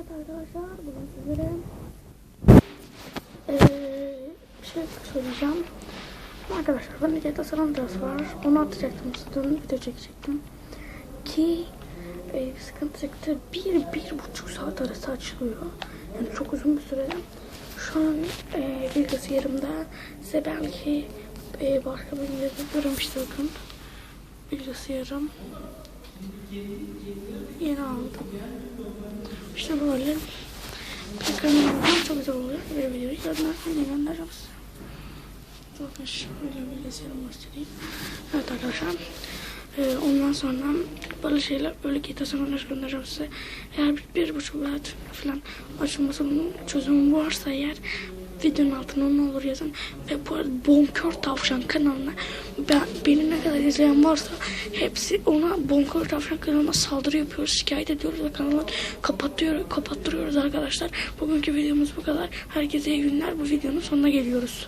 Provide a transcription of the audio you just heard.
Evet arkadaşlar bugün sizlere eee, bir şey söyleyeceğim. Arkadaşlar ben de San Andreas var. Onu atacaktım. Dün video çekecektim. Ki eee, sıkıntı çıktı. Bir, bir buçuk saat arası açılıyor. Yani çok uzun bir süre. Şu an eee bilgisayarımda size belki eee, başka bir yazılarım işte bakın. Bilgisayarım. Yeni aldım. İşte böyle ekranlarından çok güzel oluyor. Ve videoyu göndermeye göndereceğim size. Bakın şöyle bilgisayarımı göstereyim. Evet arkadaşlar. Ee, ondan sonra böyle şeyler böyle GTA San Andreas göndereceğim size. Eğer bir, bir buçuk saat falan açılmasının çözümü varsa eğer videonun altına ne olur yazın. Ve bu arada Bonkör Tavşan kanalına ben, beni ne kadar izleyen varsa hepsi ona Bonkör Tavşan kanalına saldırı yapıyoruz. Şikayet ediyoruz ve kanalı kapatıyor, kapattırıyoruz arkadaşlar. Bugünkü videomuz bu kadar. Herkese iyi günler. Bu videonun sonuna geliyoruz.